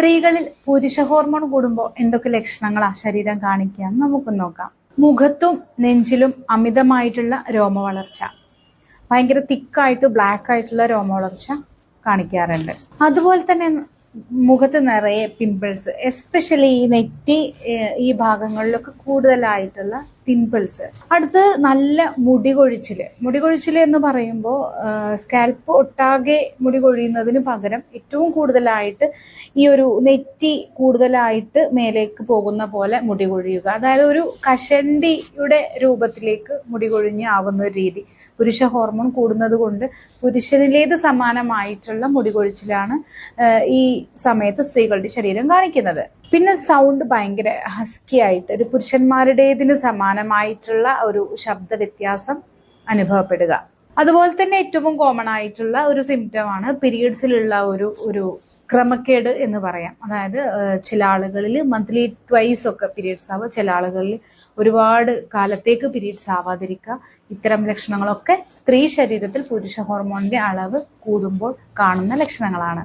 സ്ത്രീകളിൽ പുരുഷ ഹോർമോൺ കൂടുമ്പോൾ എന്തൊക്കെ ലക്ഷണങ്ങളാ ശരീരം കാണിക്കുക? നമുക്ക് നോക്കാം. മുഖത്തും നെഞ്ചിലും അമിതമായിട്ടുള്ള രോമ വളർച്ച ഭയങ്കര തിക്കായിട്ട് ബ്ലാക്ക് ആയിട്ടുള്ള രോമ വളർച്ച കാണിക്കാറുണ്ട്. അതുപോലെ തന്നെ മുഖത്ത് നിറയെ പിമ്പിൾസ് എസ്പെഷ്യലി ഈ നെറ്റി ഈ ഭാഗങ്ങളിലൊക്കെ കൂടുതലായിട്ടുള്ള പിമ്പിൾസ് അടുത്ത് നല്ല മുടി കൊഴിച്ചിൽ മുടി കൊഴിച്ചിൽ എന്ന് പറയുമ്പോൾ സ്കാൽപ്പ് ഒട്ടാകെ മുടി കൊഴിയുന്നതിന് പകരം ഏറ്റവും കൂടുതലായിട്ട് ഈ ഒരു നെറ്റി കൂടുതലായിട്ട് മേലേക്ക് പോകുന്ന പോലെ മുടി കൊഴിയുക അതായത് ഒരു കഷണ്ടിയുടെ രൂപത്തിലേക്ക് മുടി കൊഴിഞ്ഞ് ആവുന്ന ഒരു രീതി. പുരുഷ ഹോർമോൺ കൂടുന്നത് കൊണ്ട് പുരുഷനിലേത് സമാനമായിട്ടുള്ള മുടി കൊഴിച്ചിലാണ് ഈ സമയത്ത് സ്ത്രീകളുടെ ശരീരം കാണിക്കുന്നത്. പിന്നെ സൗണ്ട് ഭയങ്കര ഹസ്കി ആയിട്ട് ഒരു പുരുഷന്മാരുടേതിന് സമാനമായിട്ടുള്ള ഒരു ശബ്ദ വ്യത്യാസം അനുഭവപ്പെടുക. അതുപോലെ തന്നെ ഏറ്റവും കോമൺ ആയിട്ടുള്ള ഒരു സിംറ്റം ആണ് പീരീഡ്സിലുള്ള ഒരു ഒരു ക്രമക്കേട് എന്ന് പറയാം. അതായത് ചില ആളുകളിൽ മന്ത്ലി ട്വൈസ് ഒക്കെ പീരീഡ്സ് ആവുക ചില ആളുകളിൽ ഒരുപാട് കാലത്തേക്ക് പീരീഡ്സ് ആവാതിരിക്കുക. ഇത്തരം ലക്ഷണങ്ങളൊക്കെ സ്ത്രീ ശരീരത്തിൽ പുരുഷ ഹോർമോണിന്റെ അളവ് കൂടുമ്പോൾ കാണുന്ന ലക്ഷണങ്ങളാണ്.